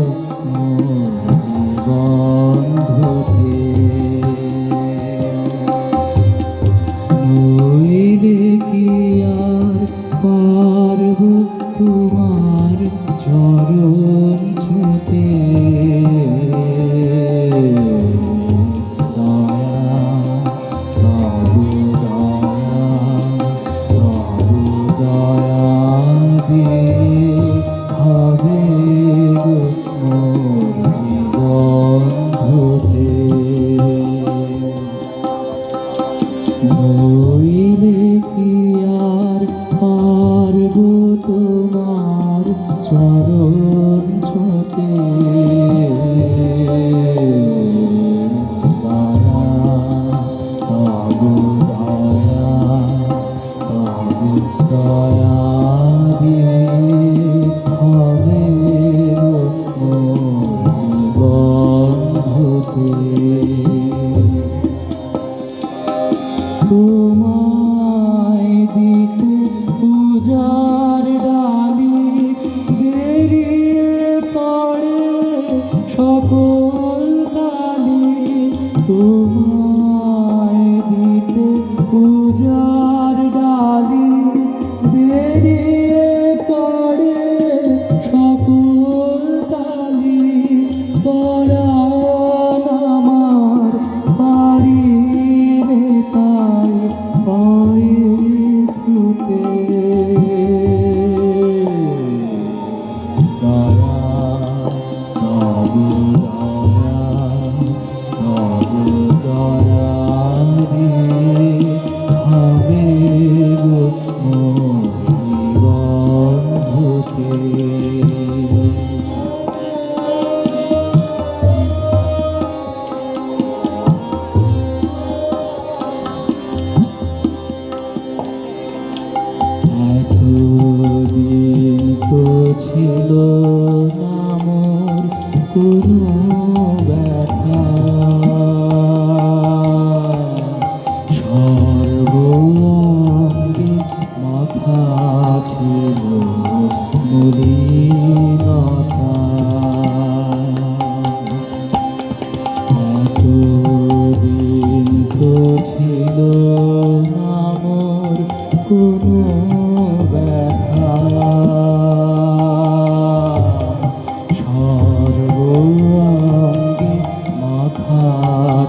amor. তোমার চরণ ছুঁতে ছিল নামর কোনো ব্যথা। সর্বঙ্গে মাথা ছিল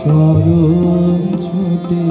চরণ ছুটে